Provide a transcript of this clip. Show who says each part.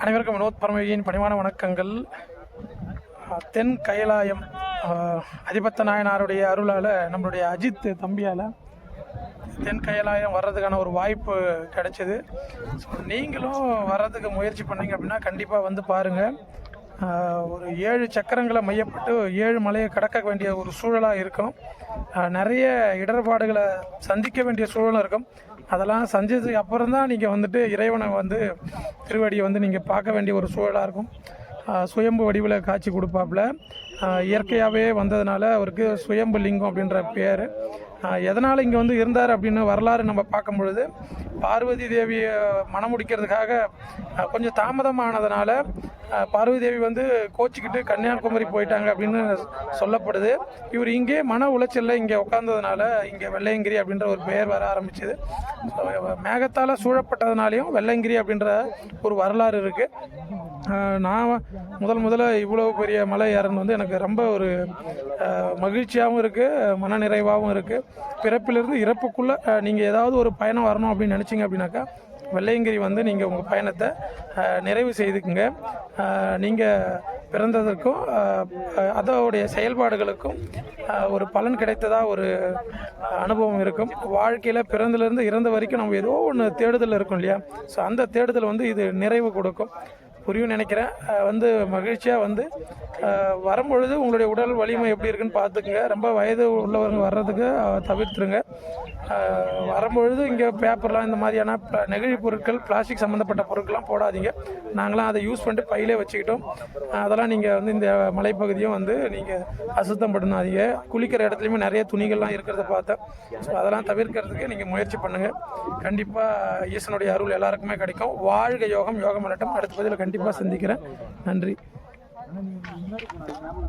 Speaker 1: அனைவருக்கும் வினோத் பரமையின் பணிவான வணக்கங்கள். தென் கைலாயம் அதிபத்த நாயனாருடைய அருளால் நம்மளுடைய அஜித் தம்பியால் தென் கைலாயம் வர்றதுக்கான ஒரு வாய்ப்பு கிடைச்சிது. ஸோ நீங்களும் வர்றதுக்கு முயற்சி பண்ணீங்க அப்படின்னா கண்டிப்பாக வந்து பாருங்கள் ஒரு ஏழு சக்கரங்களை மையப்பட்டு ஏழு மலையை கடக்க வேண்டிய ஒரு சூழலாக இருக்கும். நிறைய இடர்பாடுகளை சந்திக்க வேண்டிய சூழலும் இருக்கும். அதெல்லாம் சஞ்சதுக்கு அப்புறம் தான் நீங்கள் வந்துட்டு இறைவனை வந்து திருவடியை வந்து நீங்கள் பார்க்க வேண்டிய ஒரு சூழலாக இருக்கும். சுயம்பு வடிவில் காட்சி கொடுப்பாப்புல. இயற்கையாகவே வந்ததுனால அவருக்கு சுயம்பு லிங்கம் அப்படின்ற பேர். எதனால் இங்கே வந்து இருந்தார் அப்படின்னு வரலாறு நம்ம பார்க்கும் பொழுது பார்வதி தேவியை மனம் முடிக்கிறதுக்காக கொஞ்சம் தாமதமானதுனால பார்வதி தேவி வந்து கோச்சிக்கிட்டு கன்னியாகுமரி போயிட்டாங்க அப்படின்னு சொல்லப்படுது. இவர் இங்கே மன உளைச்சலில் இங்கே உட்காந்ததுனால இங்கே வெள்ளையங்கிரி அப்படின்ற ஒரு பெயர் வர ஆரம்பிச்சது. மேகத்தால் சூழப்பட்டதுனாலையும் வெள்ளையங்கிரி அப்படின்ற ஒரு வரலாறு இருக்குது நான் முதல் முதல்ல இவ்வளோ பெரிய மலை ஏறணும் வந்து எனக்கு ரொம்ப ஒரு மகிழ்ச்சியாகவும் இருக்குது மனநிறைவாகவும் இருக்குது பிறப்பிலிருந்து இறப்புக்குள்ளே நீங்கள் ஏதாவது ஒரு பயணம் வரணும் அப்படின்னு நினச்சிங்க அப்படின்னாக்கா வெள்ளையங்கிரி வந்து நீங்கள் உங்கள் பயணத்தை நிறைவு செய்துக்குங்க. நீங்கள் பிறந்ததற்கும் அதோடைய செயல்பாடுகளுக்கும் ஒரு பலன் கிடைத்ததாக ஒரு அனுபவம் இருக்கும். வாழ்க்கையில் பிறந்தலேருந்து இறந்த வரைக்கும் நம்ம ஏதோ ஒன்று தேடுதல் இருக்கும் இல்லையா? ஸோ அந்த தேடுதல் வந்து இது நிறைவு கொடுக்கும். புரியும் நினைக்கிறேன். வந்து மகிழ்ச்சியாக வந்து வரும்பொழுது உங்களுடைய உடல் வலிமை எப்படி இருக்குன்னு பார்த்துக்குங்க. ரொம்ப வயது உள்ளவங்க வர்றதுக்கு தவிர்த்துருங்க. வரும்பொழுது இங்கே பேப்பர்லாம் இந்த மாதிரியான நெகிழி பொருட்கள் பிளாஸ்டிக் சம்மந்தப்பட்ட பொருட்கள்லாம் போடாதீங்க. நாங்களாம் அதை யூஸ் பண்ணிட்டு பையிலே வச்சுக்கிட்டோம். அதெல்லாம் நீங்கள் வந்து இந்த மலைப்பகுதியும் வந்து நீங்கள் அசுத்தம் பண்ணாதீங்க குளிக்கிற இடத்துலையுமே நிறைய துணிகள்லாம் இருக்கிறத பார்த்தேன். ஸோ அதெல்லாம் தவிர்க்கிறதுக்கு நீங்கள் முயற்சி பண்ணுங்கள் கண்டிப்பாக ஈசனுடைய அருள் எல்லாருக்குமே கிடைக்கும். வாழ்க யோகம் யோகம் மலட்டம் அடுத்த பதில் கண்டிப்பாக கண்டிப்பாக சந்திக்கிறேன். நன்றி.